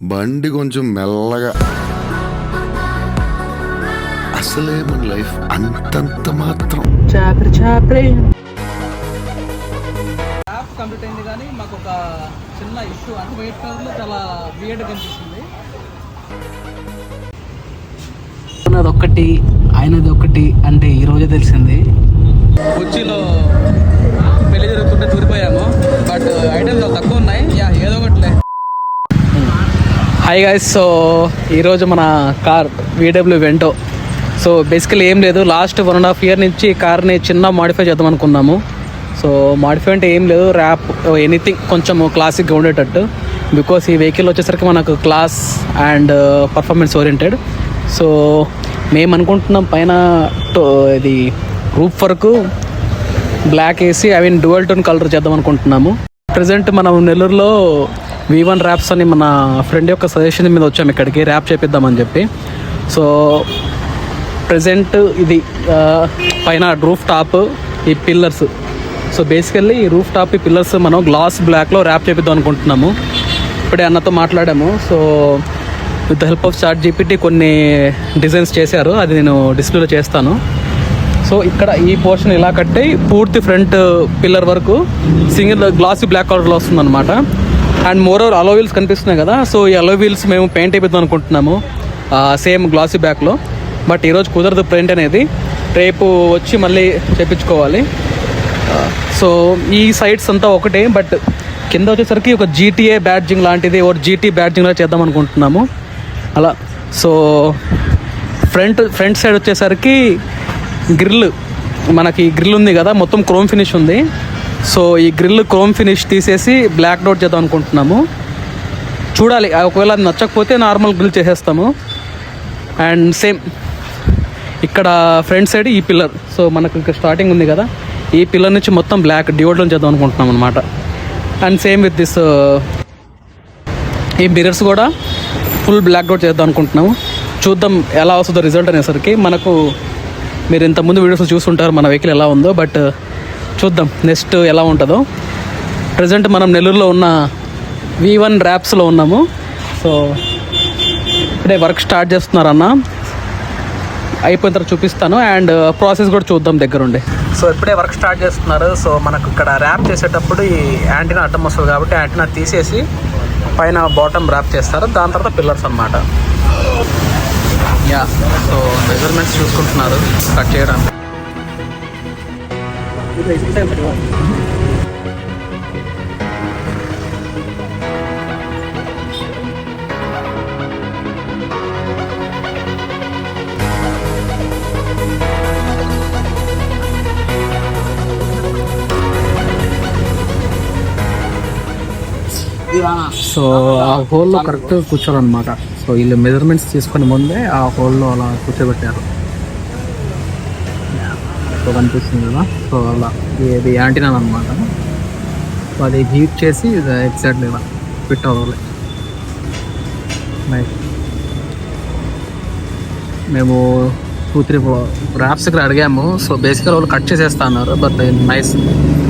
బండి కొంచెం మెల్లగా. అసలే మన లైఫ్ అంతంత మాత్రం. చాప్రి చాప్రి. యాప్ కంప్లీట్ అయింది కానీ మాకు ఒక చిన్న ఇష్యూ అంటే వైట్ కలర్లో చాలా వియర్డ్ కనిపిస్తుంది ఉన్నది ఒకటి ఆయనది ఒకటి అంటే ఈ రోజే తెలిసింది. కొచ్చిలో పెళ్ళి జరుగుతుంటే దూరిపోయాము బట్ ఐటమ్స్ తక్కువ ఉన్నాయి. హాయ్ గాయస్ సో ఈరోజు మన car VW Vento so basically ఏం లేదు last one and half year నుంచి కార్ని చిన్న మాడిఫై చేద్దాం అనుకున్నాము. సో మాడిఫై అంటే ఏం లేదు ర్యాప్ ఎనీథింగ్ కొంచెం క్లాసిక్గా ఉండేటట్టు. బికాస్ ఈ వెహికల్ వచ్చేసరికి మనకు class and performance oriented so మేము అనుకుంటున్నాం పైన ఇది రూప్ వరకు బ్లాక్ వేసి I mean dual tone colour చేద్దాం అనుకుంటున్నాము. ప్రజెంట్ మనం నెల్లూరులో వి వన్ ర్యాప్స్ అని మన ఫ్రెండ్ యొక్క సజెషన్ మీద వచ్చాము ఇక్కడికి. ర్యాప్ చేపిద్దామని చెప్పి. సో ప్రజెంట్ ఇది పైన రూఫ్ టాప్ ఈ పిల్లర్స్ సో బేసికల్లీ ఈ రూఫ్ టాప్ ఈ పిల్లర్స్ మనం గ్లాస్ బ్లాక్లో ర్యాప్ చేపిద్దాం అనుకుంటున్నాము. ఇప్పుడే అన్నతో మాట్లాడాము. So with the help of ChatGPT కొన్ని డిజైన్స్ చేశారు. అది నేను డిస్ప్లేలో చేస్తాను. సో ఇక్కడ ఈ పోర్షన్ ఇలా కట్టి పూర్తి ఫ్రంట్ పిల్లర్ వరకు సింగిల్ గ్లాస్ బ్లాక్ కలర్లో వస్తుందన్నమాట. And moreover alloy wheels కనిపిస్తున్నాయి కదా. సో ఈ అలో వీల్స్ మేము పెయింట్ అయిపోతాం అనుకుంటున్నాము. సేమ్ గ్లాసీ బ్యాక్లో బట్ ఈరోజు కుదరదు పెయింట్ అనేది. రేపు వచ్చి మళ్ళీ చేపించుకోవాలి. సో ఈ సైడ్స్ అంతా ఒకటే. బట్ కింద వచ్చేసరికి ఒక జీటీఏ బ్యాడ్జింగ్ లాంటిది ఒక జీటీ బ్యాడ్జింగ్ లాగా చేద్దాం అనుకుంటున్నాము. అలా. సో ఫ్రంట్ ఫ్రంట్ సైడ్ వచ్చేసరికి గ్రిల్ మనకి గ్రిల్ ఉంది కదా. మొత్తం క్రోమ్ ఫినిష్ ఉంది. సో ఈ గ్రిల్ క్రోమ్ ఫినిష్ తీసేసి బ్లాక్ డౌట్ చేద్దాం అనుకుంటున్నాము. చూడాలి ఒకవేళ అది నచ్చకపోతే నార్మల్ గ్రిల్ చేసేస్తాము. అండ్ సేమ్ ఇక్కడ ఫ్రంట్ సైడ్ ఈ పిల్లర్ సో మనకు ఇక్కడ స్టార్టింగ్ ఉంది కదా ఈ పిల్లర్ నుంచి మొత్తం బ్లాక్ డివోడ్లో చేద్దాం అనుకుంటున్నాం అనమాట అండ్ సేమ్ విత్ దిస్ ఈ మిరర్స్ కూడా ఫుల్ బ్లాక్ డౌట్ చేద్దాం అనుకుంటున్నాము. చూద్దాం ఎలా వస్తుందో రిజల్ట్ అనేసరికి. మనకు మీరు ఇంతకుముందు వీడియోస్ చూసుంటారు మన వెహికల్ ఎలా ఉందో బట్ చూద్దాం నెక్స్ట్ ఎలా ఉంటుందో. ప్రజెంట్ మనం నెల్లూరులో ఉన్న వి వన్ ర్యాప్స్లో ఉన్నాము. సో ఇప్పుడే వర్క్ స్టార్ట్ చేస్తున్నారన్న అయిపోయిన తర్వాత చూపిస్తాను. అండ్ ప్రాసెస్ uh, కూడా చూద్దాం దగ్గరుండి. సో ఇప్పుడే వర్క్ స్టార్ట్ చేస్తున్నారు. సో మనకు ఇక్కడ ర్యాప్ చేసేటప్పుడు ఈ యాంటీనా అడ్డం వస్తుంది కాబట్టి యాంటీనా తీసేసి పైన బాటమ్ ర్యాప్ చేస్తారు. దాని తర్వాత పిల్లర్స్ అన్నమాట. యా సో మెజర్మెంట్స్ చూసుకుంటున్నారు. కట్ చేయడానికి. సో ఆ హోల్లో కరెక్ట్ అనమాట సో వీళ్ళు మెజర్మెంట్స్ తీసుకుని ముందే ఆ హోల్లో అలా కూర్చోబెట్టారు. సో కనిపిస్తుంది కదా. సో అలా. ఇది యాంటీనా అనమాట సో అది హీట్ చేసి ఎగ్జాక్ట్లీ ఇలా ఫిట్ అవ్వాలి. నైట్ మేము టూ త్రీ ర్యాప్స్ ఇక్కడ అడిగాము. సో బేసిక్గా వాళ్ళు కట్ చేసేస్తా అన్నారు. బట్ నైస్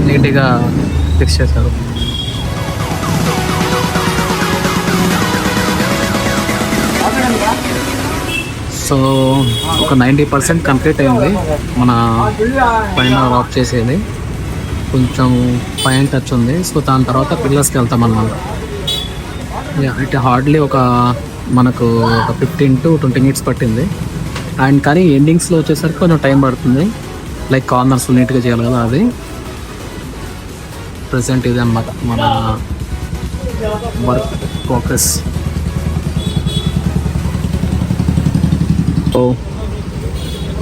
నీట్గా ఫిక్స్ చేశారు. సో ఒక నైంటీ పర్సెంట్ కంప్లీట్ అయింది మన పైన వాక్ చేసేది. కొంచెం పైన టచ్ ఉంది. సో దాని తర్వాత పిల్లర్స్కి వెళ్తాం అన్నమాట. అంటే హార్డ్లీ ఒక మనకు ఒక ఫిఫ్టీన్ టు ట్వంటీ మినిట్స్ పట్టింది. అండ్ కానీ ఎండింగ్స్లో వచ్చేసరికి కొంచెం టైం పడుతుంది. లైక్ కార్నర్స్ నీట్గా చేయాలి కదా అది. ప్రజెంట్ ఇది అన్నమాట మన వర్క్ ప్రోగ్రెస్. సో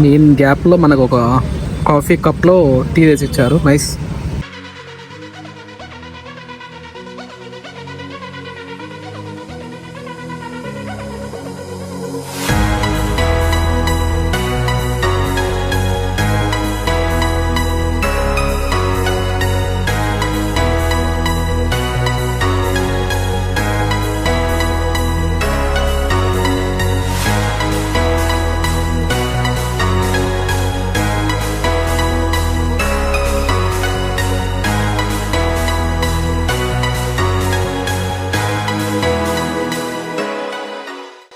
నేను గ్యాప్లో మనకు ఒక కాఫీ కప్లో టీ వేసి ఇచ్చారు. నైస్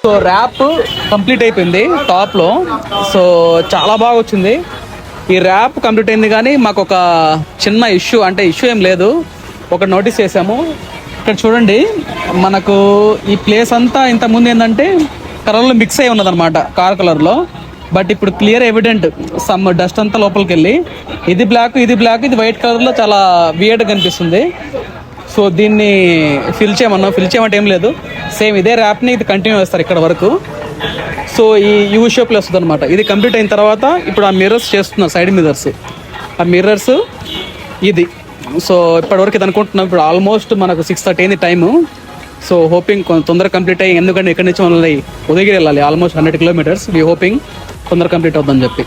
సో ర్యాప్ కంప్లీట్ అయిపోయింది టాప్లో. సో చాలా బాగా వచ్చింది ఈ ర్యాప్ కంప్లీట్ అయింది కానీ మాకు ఒక చిన్న ఇష్యూ అంటే ఇష్యూ ఏం లేదు. ఒక నోటీస్ చేసాము ఇక్కడ చూడండి మనకు ఈ ప్లేస్ అంతా ఇంత ముందు ఏంటంటే కలర్లో మిక్స్ అయి ఉన్నదన్నమాట కార్ కలర్లో. బట్ ఇప్పుడు క్లియర్ ఎవిడెంట్ సమ్ డస్ట్ అంతా లోపలికి వెళ్ళి ఇది బ్లాక్ ఇది బ్లాక్ ఇది వైట్ కలర్లో చాలా వియర్డ్ కనిపిస్తుంది. సో దీన్ని ఫిల్ చేయమన్నాం ఫిల్ చేయమంటే ఏం లేదు. సేమ్ ఇదే ర్యాప్ని ఇది కంటిన్యూ చేస్తారు ఇక్కడ వరకు. సో ఈ యూ షేప్లో వస్తుంది అనమాట ఇది కంప్లీట్ అయిన తర్వాత ఇప్పుడు ఆ మిర్రర్స్ చేస్తున్నారు సైడ్ మిర్రర్స్ ఆ మిర్రర్స్ ఇది. సో ఇప్పటివరకు ఇది అనుకుంటున్నాం. ఇప్పుడు ఆల్మోస్ట్ మనకు సిక్స్ థర్టీ అయింది టైము సో హోపింగ్ కొంచెం తొందరగా కంప్లీట్ అయ్యి ఎందుకంటే ఇక్కడి నుంచి మనల్ని ఉదయగిరి వెళ్ళాలి. Almost hundred kilometres we hoping తొందరగా కంప్లీట్ అవుతుందని చెప్పి.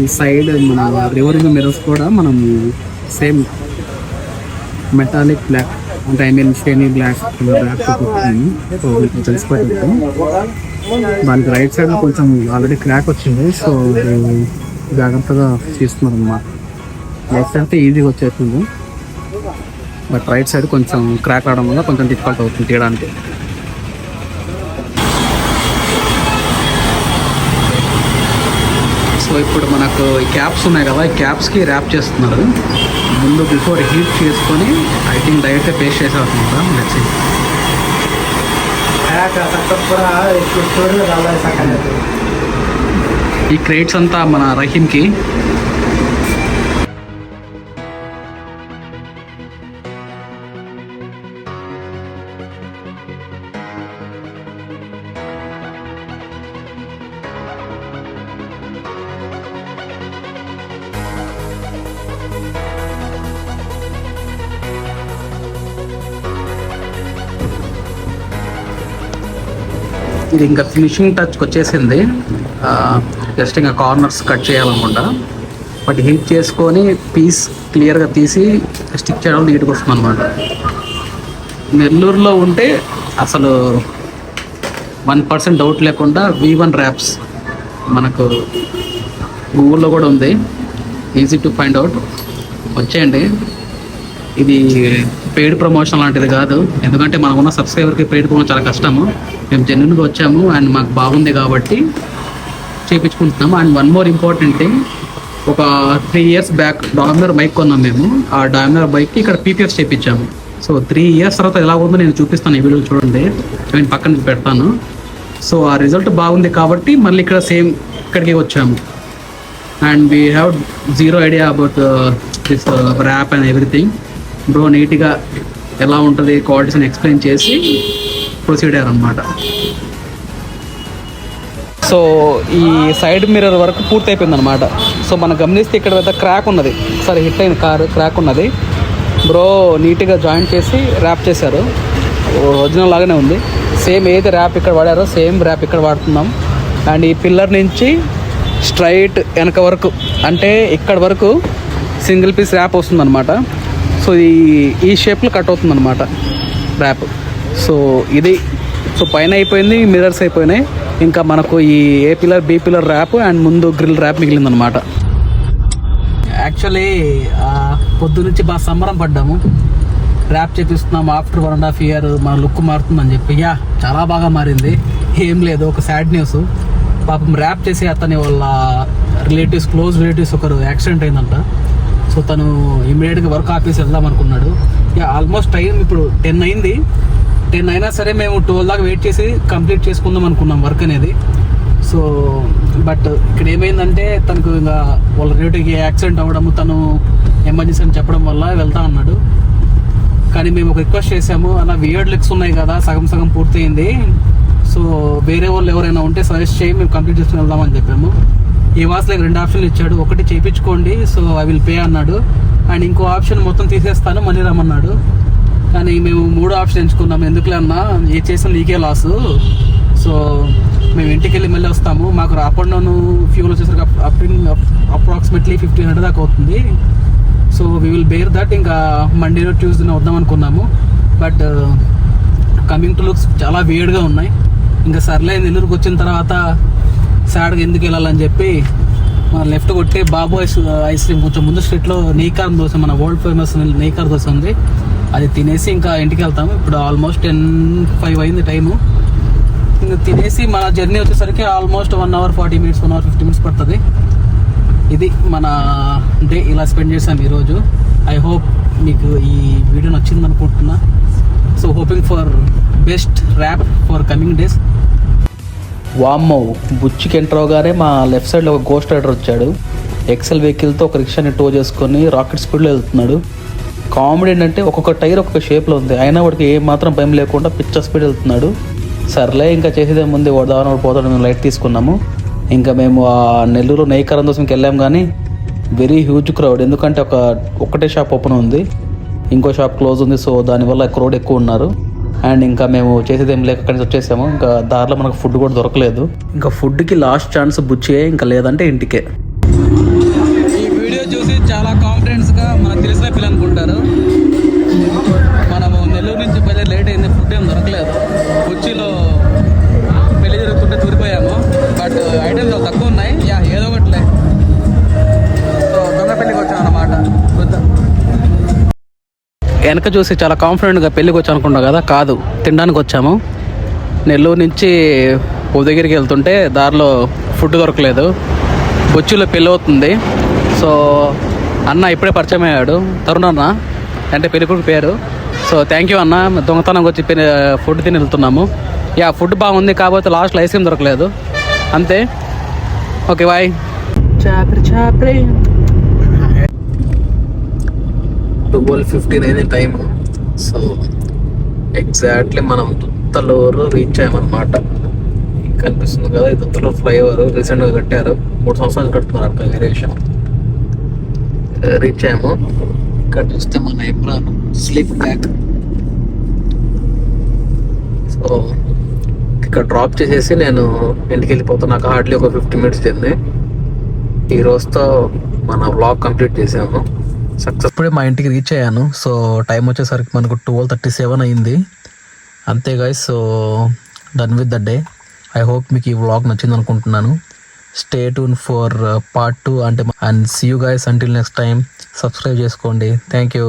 ఈ సైడ్ మన రివరింగ్ మిర్రర్స్ కూడా మనం సేమ్ మెటాలిక్ బ్లాక్ అంటే I mean shiny black black so దానికి రైట్ సైడ్ కొంచెం ఆల్రెడీ క్రాక్ వచ్చింది. సో జాగ్రత్తగా తీస్తున్నారు అన్నమాట లెఫ్ట్ అయితే ఈజీగా వచ్చేస్తుంది. బట్ రైట్ సైడ్ కొంచెం క్రాక్ రావడం వల్ల కొంచెం డిఫికల్ట్ అవుతుంది తీయడానికి. సో ఇప్పుడు మనకు ఈ క్యాప్స్ ఉన్నాయి కదా ఈ క్యాప్స్కి ర్యాప్ చేస్తున్నారు. ముందు బిఫోర్ హీట్ చేసుకొని ఐ థింక్ డైరెక్ట్గా పేస్ట్ చేసేస్తున్నారు నెక్స్ట్ ఈ క్రేట్స్ అంతా మన రహీమ్కి ఇది ఇంకా ఫినిషింగ్ టచ్కి వచ్చేసింది. జస్ట్ ఇంకా కార్నర్స్ కట్ చేయాలనుకుంటా. బట్ హీట్ చేసుకొని పీస్ క్లియర్గా తీసి స్టిక్ చేయడం నీట్గా వస్తుంది అనమాట నెల్లూరులో ఉంటే అసలు వన్ పర్సెంట్ డౌట్ లేకుండా వి వన్ ర్యాప్స్ మనకు గూగుల్లో కూడా ఉంది. ఈజీ టు ఫైండ్ అవుట్ వచ్చేయండి. ఇది పెయిడ్ ప్రమోషన్ లాంటిది కాదు. ఎందుకంటే మనకున్న సబ్స్క్రైబర్కి పెయిడ్ ప్రమోషన్ చాలా కష్టము. మేము జెన్యున్గా వచ్చాము అండ్ మాకు బాగుంది కాబట్టి చేయించుకుంటున్నాము and one more important thing ఒక three years back Dominar bike కొన్నాం మేము. ఆ డామినర్ బైక్కి ఇక్కడ పీపీఎఫ్ చేయించాము సో త్రీ ఇయర్స్ తర్వాత ఎలా ఉందో నేను చూపిస్తాను ఈ వీడియో చూడండి. నేను పక్కన పెడతాను. సో ఆ రిజల్ట్ బాగుంది కాబట్టి మళ్ళీ ఇక్కడ సేమ్ ఇక్కడికి వచ్చాము. And we have zero idea about this wrap and everything bro నీట్గా ఎలా ఉంటుంది క్వాలిటీస్ని ఎక్స్ప్లెయిన్ చేసి ప్రొసీడ్ అయ్యారనమాట సో ఈ సైడ్ మిర్రర్ వరకు పూర్తి అయిపోయింది అనమాట సో మనం గమనిస్తే ఇక్కడ పెద్ద క్రాక్ ఉన్నది. సరే హిట్ అయిన కారు క్రాక్ ఉన్నది. బ్రో నీట్గా జాయింట్ చేసి ర్యాప్ చేశారు. ఒరిజినల్ లాగానే ఉంది. సేమ్ ఏది ర్యాప్ ఇక్కడ వాడారో సేమ్ ర్యాప్ ఇక్కడ వాడుతున్నాం. అండ్ ఈ పిల్లర్ నుంచి స్ట్రైట్ వెనక వరకు అంటే ఇక్కడ వరకు సింగిల్ పీస్ ర్యాప్ వస్తుందన్నమాట. సో ఈ ఈ షేప్లో కట్ అవుతుందన్నమాట ర్యాప్ సో ఇది సో పైన అయిపోయింది మిర్రర్స్ అయిపోయినాయి. ఇంకా మనకు ఈ A pillar B pillar wrap and ముందు గ్రిల్ ర్యాప్ మిగిలిందనమాట యాక్చువల్లీ పొద్దునుంచి బాగా సంబరం పడ్డాము. Wrap చేపిస్తున్నాం after one and half year మన లుక్ మారుతుందని చెప్పి. యా చాలా బాగా మారింది. ఏం లేదు ఒక సాడ్ న్యూస్ పాపం ర్యాప్ చేసి అతని వాళ్ళ రిలేటివ్స్ క్లోజ్ రిలేటివ్స్ ఒకరు యాక్సిడెంట్ అయిందంట. సో తను ఇమీడియట్గా వర్క్ ఆఫీస్ వెళ్దాం అనుకున్నాడు. ఆల్మోస్ట్ టైం ఇప్పుడు టెన్ అయింది. టెన్ అయినా సరే మేము ట్వెల్వ్ దాకా వెయిట్ చేసి కంప్లీట్ చేసుకుందాం అనుకున్నాం వర్క్ అనేది. సో బట్ ఇక్కడ ఏమైందంటే తనకు ఇంకా వాళ్ళ రిలేటివ్కి యాక్సిడెంట్ అవ్వడము తను ఎమర్జెన్సీ అని చెప్పడం వల్ల వెళ్తా అన్నాడు. కానీ మేము ఒక రిక్వెస్ట్ చేసాము అలా వియర్డ్ లెక్స్ ఉన్నాయి కదా సగం సగం పూర్తయింది. సో వేరే వాళ్ళు ఎవరైనా ఉంటే సజెస్ట్ చేయి మేము కంప్లీట్ చేసుకుని వెళ్దామని చెప్పాము. ఈ వాసులకు రెండు ఆప్షన్లు ఇచ్చాడు. ఒకటి చేయించుకోండి సో ఐ విల్ పే అన్నాడు. అండ్ ఇంకో ఆప్షన్ మొత్తం తీసేస్తాను మనీ రమ్మన్నాడు. కానీ మేము మూడో ఆప్షన్ ఎంచుకున్నాము ఎందుకులే అన్నా? ఏ చేసిన నీకే లాస్. సో మేము ఇంటికి వెళ్ళి మళ్ళీ వస్తాము. మాకు అప్ అండ్ డౌన్ ఫ్యూల్ వచ్చేసరికి అప్రాక్సిమేట్లీ ఫిఫ్టీన్ హండ్రెడ్ దాకా అవుతుంది. So we will bear that ఇంకా మండే ట్యూస్డే వద్దాం అనుకున్నాము. బట్ కమింగ్ టు లుక్స్ చాలా వేడిగా ఉన్నాయి. ఇంకా సర్లే నెల్లూరుకి వచ్చిన తర్వాత సాడ్గా ఎందుకు వెళ్ళాలని చెప్పి మన లెఫ్ట్ కొట్టి బాబు ఐస్ ఐస్ క్రీమ్ కొంచెం ముందు స్ట్రీట్లో నెయ్కారం దోశ మన వరల్డ్ ఫేమస్ నీకార్ దోశ ఉంది. అది తినేసి ఇంకా ఇంటికి వెళ్తాము. ఇప్పుడు ఆల్మోస్ట్ టెన్ ఫైవ్ అయింది టైము ఇంకా తినేసి మన జర్నీ వచ్చేసరికి almost one hour forty minutes one hour fifty minutes పడుతుంది. ఇది మన డే ఇలా స్పెండ్ చేసాం ఈరోజు. ఐ హోప్ మీకు ఈ వీడియో నచ్చింది అనుకుంటున్నా so hoping for best rap for coming days వామ్మో బుచ్చికి ఎంటర్ అవగానే మా లెఫ్ట్ సైడ్లో ఒక గోస్ట్ రైడర్ వచ్చాడు. ఎక్సెల్ వెహికల్తో ఒక రిక్షాని టో చేసుకొని రాకెట్ స్పీడ్లో వెళ్తున్నాడు. కామెడీ ఏంటంటే ఒక్కొక్క టైర్ ఒక్కొక్క షేప్లో ఉంది. అయినా వాడికి ఏ మాత్రం భయం లేకుండా పిచ్చ స్పీడ్ వెళ్తున్నాడు. సర్లే ఇంకా చేసేదే ముందు వాడు పోతాడు మేము లైట్ తీసుకున్నాము. ఇంకా మేము ఆ నెల్లూరు నెయ్యకరం దోశంకి వెళ్ళాము కానీ వెరీ హ్యూజ్ క్రౌడ్ ఎందుకంటే ఒక ఒకటే షాప్ ఓపెన్ ఉంది. ఇంకో షాప్ క్లోజ్ ఉంది సో దానివల్ల క్రౌడ్ ఎక్కువ ఉన్నారు. అండ్ ఇంకా మేము చేసేది ఏం లేక అక్కడి నుంచి వచ్చేసాము. ఇంకా దారిలో మనకు ఫుడ్ కూడా దొరకలేదు. ఇంకా ఫుడ్కి లాస్ట్ ఛాన్స్ బుచ్చే ఇంకా లేదంటే ఇంటికే. ఈ వీడియో చూసి చాలా కాన్ఫిడెన్స్గా మనకు తెలిసిన పిల్లలు అనుకుంటారు. వెనక చూసి చాలా కాన్ఫిడెంట్గా పెళ్ళికి వచ్చాం అనుకున్నావు కదా కాదు తినడానికి వచ్చాము. నెల్లూరు నుంచి ఉదయగిరికి వెళ్తుంటే దారిలో ఫుడ్ దొరకలేదు. బొచ్చులో పెళ్ళి అవుతుంది. సో అన్న ఇప్పుడే పరిచయం అయ్యాడు. తరుణ్ అన్న అంటే పెళ్ళికొడుకు పేరు. సో థ్యాంక్ యూ అన్న. దొంగతనంగా వచ్చి ఫుడ్ తిని వెళ్తున్నాము. యా ఫుడ్ బాగుంది కాకపోతే లాస్ట్లో ఐస్ క్రీమ్ దొరకలేదు. అంతే. ఓకే బాయ్ చాపరి చాపరి ట్వెల్వ్ ఫిఫ్టీన్ అయింది టైం సో ఎగ్జాక్ట్లీ మనం దుత్తలూరు రీచ్ అయ్యామన్నమాట. కనిపిస్తుంది కదా ఈ దుత్తలూరు ఫ్లైఓవర్ రీసెంట్గా కట్టారు. మూడు సంవత్సరాలు కడుతున్నారు అక్కడ వేరే విషయం రీచ్ అయ్యాము. ఇక్కడ చూస్తే మన ఇమ్రాన్ స్లీప్ బ్యాక్ సో ఇక్కడ డ్రాప్ చేసేసి నేను ఇంటికి వెళ్ళిపోతాను నాకు హార్డ్లీ ఒక ఫిఫ్టీ మినిట్స్ తింది ఈ రోజుతో మన వ్లాగ్ కంప్లీట్ చేసాము. సక్సెస్ ఇప్పుడే మా ఇంటికి రీచ్ అయ్యాను. సో టైం వచ్చేసరికి మనకు ట్వెల్వ్ థర్టీ సెవెన్ అయింది. అంతే guys so done with the day I hope మీకు ఈ వ్లాగ్ నచ్చింది అనుకుంటున్నాను. Stay tune for part two అంటే and see you guys until next time subscribe చేసుకోండి. Thank you